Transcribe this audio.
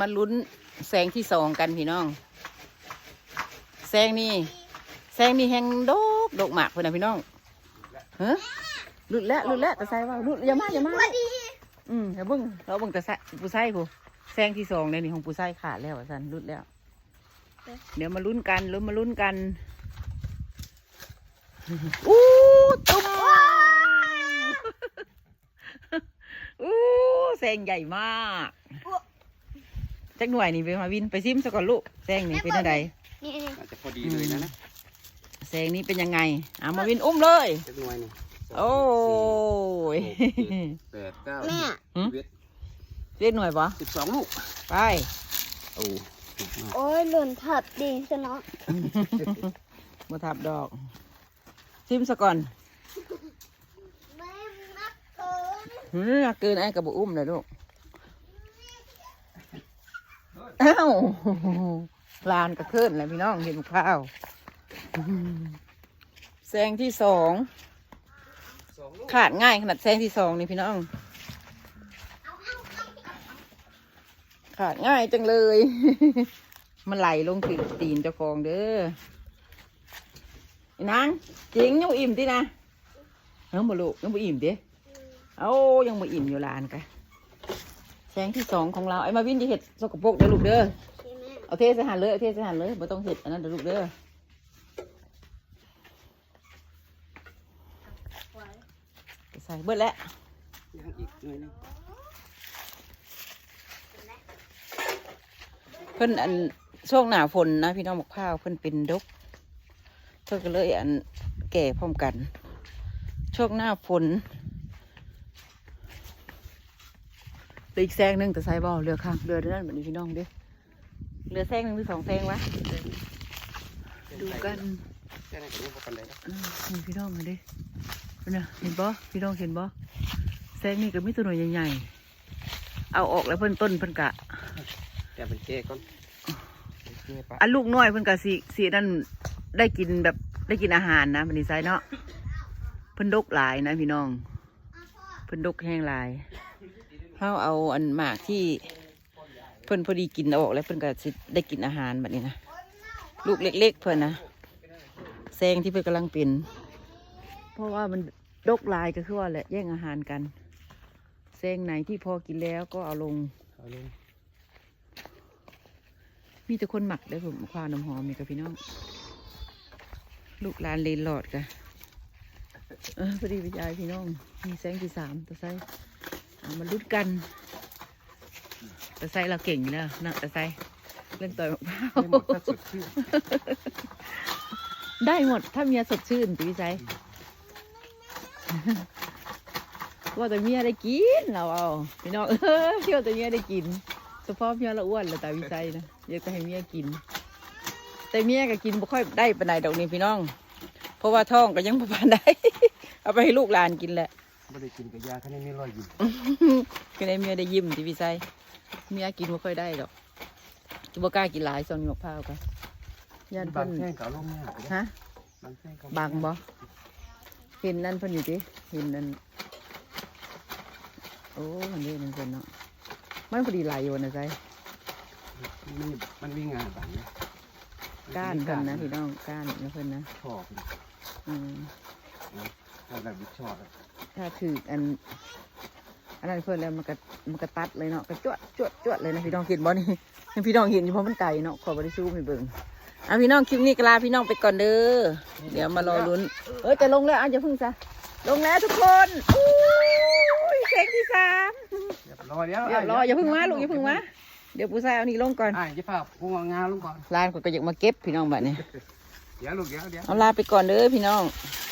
มาลุ้นแสงที่สองกันพี่น้อง แสงนี่แสงนี่แหงดกดกหมากเพื่อนนะพี่น้องเฮ้ลุดแล้วลุดแล้วแต่ใส่ว่าลุดอย่ามาอย่ามาอืมอย่าเบิ่งเราเบิ่งแต่ใส่ผู้ใส่ผู้แสงที่สองเนี่ยนี่ของผู้ใส่ขาดแล้วอะสันลุดแล้ว เดี๋ยวมาลุ้นกันลุ้นมาลุ้นกันอู้ตุ้มอู้แสงใหญ่มาก จักหน่วยนี่ไปมาวินไปซิมซะก่อนลูกแสงนี่เป็นอะไรนี่นี่อาจจะพอดีเลยนะนะแสงนี้เป็นยังไงอะมาวินอุ้มเลยจะหน่วยนี่โอ้ยแปดเก้าแม่หืมสิบเอ็ดเรียกหน่วยปะสิบสองลูกไป โอ้โอ้ยหล่นถัดดีซะเนาะมาทับดอกซิมซะก่อนแม่นักเกินหืมอยากเกินไอ้กระบุอุ้มเลยลูก อ้าวลานกระเทินเลยพี่น้องเห็นข้าวแซงที่สองขาดง่ายขนาดแซงที่สองนี่พี่น้อง ขาดง่ายจังเลย มันไหลลงถึงตีนเจ้าของเด้อนางจริงยังอิ่มตินะเฮ้ยบ่ลูกยังบ่อิ่มดิเอ้ายังบ่อิ่มอยู่ลานกะ แซงที่สองของเราไอ้มาวินจะเห็ดสกปรกเด้อลูกเด้อใช่ไหมเอาเทใส่หันเลยเอาเทใส่หันเลยบ่ต้องเห็ดอันนั้นเด้อลูกเด้อใส่เบิดแล้วยังอีกหน่วยหนึงเพิ่นอันช่วงหน้าฝนนะพี่น้องบอกข้าวเพิ่นเป็นดกเพิ่นก็เลยอันแก่พร้อมกันช่วงหน้าฝน เหลืออีกแซงหนึ่งแต่ใส่บ่อเรือข้างเรือเดี๋ยวนั่นแบบนี้พี่น้องเด้เรือแซงหนึ่งหรือสองแซงวะดูกันแค่นั้นก็รู้ว่าปันใดแล้วอืมนี่พี่น้องกันดิเพิ่นน่ะเห็นบ่พี่น้องเห็นบ่แซงนี่ก็มีตัวหน่วยใหญ่ๆเอาออกแล้วเพิ่นต้นเพิ่นกะแต่เป็นเจ๊ก่อนเจ๊ปะอันลูกน้อยเพิ่นก็สิสินั่นได้กินแบบได้กินอาหารนะมันนี่ไซเนาะเพิ่นดกหลายนะพี่น้องเพิ่นดกแห้งหลาย เฮาเอาอันหมากที่เพิ่นพอดีกินเอาออกแล้วเพิ่นก็สิได้กินอาหารแบบนี้นะลูกเล็ก ๆ เพิ่นนะแซงที่เพิ่นกำลังเป็น เพราะว่ามันดกหลายก็คือว่าแหละแย่งอาหารกันแซงไหนที่พอกินแล้วก็เอาลง เอาลง มีแต่คนหมักได้อผมควาวน้ำหอมนี่กับพี่น้อง ลูกหลานเลนหลอดกะเออพอดีไปยายพี่น้อง มีแสงที่สามตะไซ เอามาลุ้นกันตะไซเราเก่งอยู่แล้วนะตะไซเล่นต่อยมะพร้าวให้หมดถ้าสดชื่นได้หมดถ้าเมียสดชื่นพี่ไซว่าแต่เมียได้กินเราเอาพี่น้องเออเที่ยวแต่เมียได้กินเฉพาะเมียละอ้วนละตาวิจัยนะอยากจะให้เมียกิน แต่เมียก็กินบ่ค่อยได้ปานใดดอกนี่พี่น้อง เพราะว่าท้องก็ยังบ่ปานได้เอาไปให้ลูกหลานกินแหละ ไม่ได้กินกับยาแค่นี้ไม่รอยยิ้มก็ได้เมียได้ยิ้มที่วิจัยเมียกินบ่ค่อยได้ดอกบ่กล้ากินหลายซองนี้มะพร้าวกันยันบาเพิ่งนแท่งเก่าลงเนี่ยฮะ บางแท่งเก่าบังบ่เห็นนั่นเพิ่นอยู่ดิเห็นนั่นโอ้มันเด้มันเพิ่นเนาะมันพอดีหลายอยู่นะใจมันมันมีงานบางนะก้านเพิ่นนะพี่น้องก้านนะเพิ่นนะชอบนะอืม ถ้าแบบวิชอบอะถ้าถืออัน อันนั้นเพิ่นแล้วมันก็มันก็ตัดเลยเนาะก็จวดจวดจวดเลยนะพี่น้องเห็นบ่นี่ให้พี่น้องเห็นอยู่เพราะมันไกลเนาะขอบริซูมให้เบิ่งอะพี่น้องคลิปนี้ก็ลาพี่น้องไปก่อนเด้อเดี๋ยวมารอลุ้น เอ้ยจะลงแล้วอะอย่าเพึ่งซะลงแล้วทุกคนอุ้ยเค้กที่สามเรียบร้อยแล้วเดี๋ยวรออย่าเพึ่งมาลูกอย่าเพึ่งมาเดี๋ยวปูซายเอานี่ลงก่อนอ่าจะพาพวงงาลงก่อนร้านก็อยากมาเก็บพี่น้องบัดนี้เดี๋ยวลูกเดี๋ยวเดี๋ยวเอาลาไปก่อนเด้อพี่น้องค